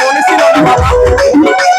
মনে ছিল না বাবা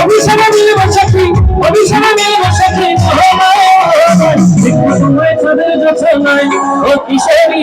অভিশাপে মিলব সাথী অভিশাপে নাই ও কিসেরি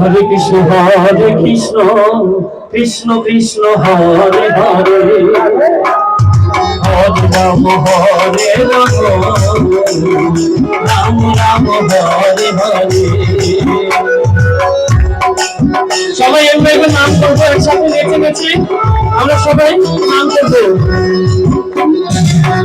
হরে কৃষ্ণ হরে কৃষ্ণ কৃষ্ণ কৃষ্ণ, হরে হরে। হরে রাম হরে রাম রাম রাম, হরে হরে। সবাই এবার নাম করব, একসাথে নেচে নেচে। আমরা সবাই নাম করব।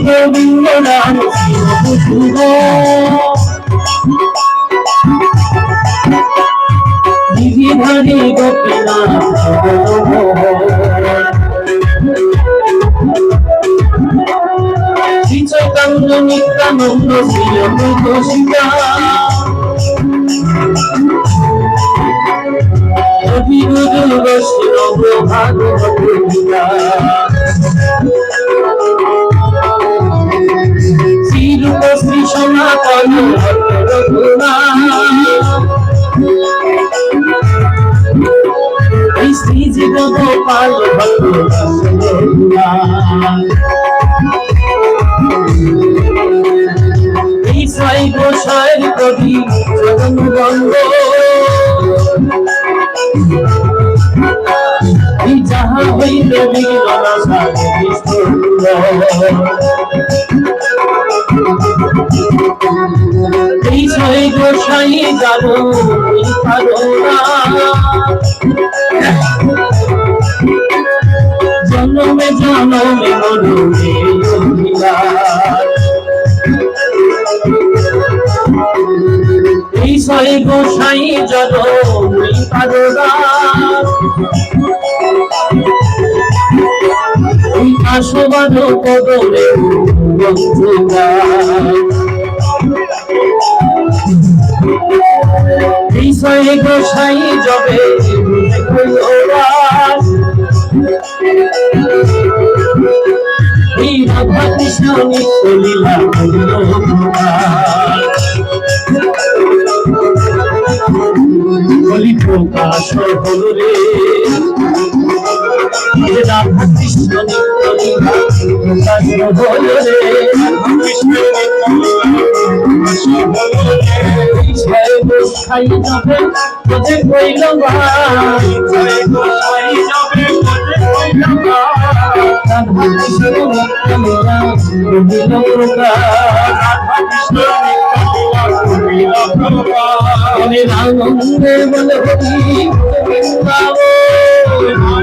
গোবিন্দ নাম গিরিধারী গোপীনাথ শ্রী চৈতন্য নিত্যানন্দ শ্রী অমৃত শিবা অভিগুরু বৈষ্ণব ভাগবত শ্রীরূপ শ্রী সনাতন শ্রী জীব গোপাল সাই কবি জগন্বঙ্গ হইল বিষ্ণু এই ছয় গোসাই জানো জন্মে জন্মে মরুমে বিষয় গোসাই জন আসবাদ কদরে বিষয় গোসাই রাধা কৃষ্ণ নিত্য লীলা বলি প্রকাশ হল এ রাধা কৃষ্ণ নিত্য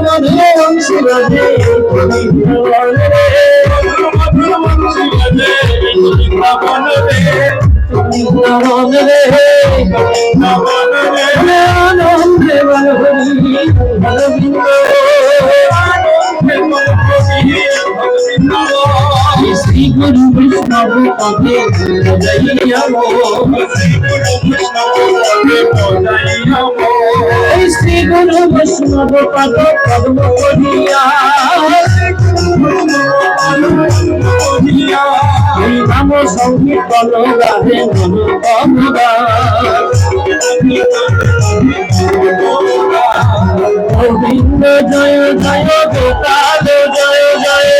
আনন্দে শ্রী গুরু বৈষ্ণব পদে যাইয়া এই বৈষ্ণব পদ পদ্ম করিয়া নাম সংকীর্তন রাধে মন কমবা গোবিন্দ জয় জয় গোপাল জয় জয়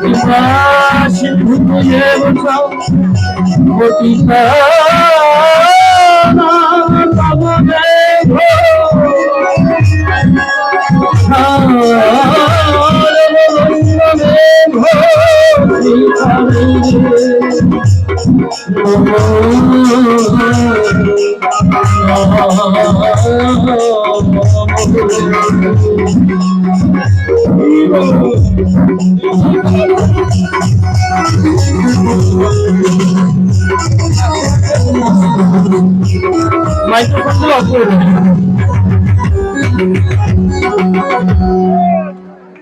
পিপাসিত ভূত এব প্রতিপা মাইক্রোফোন অফ করে।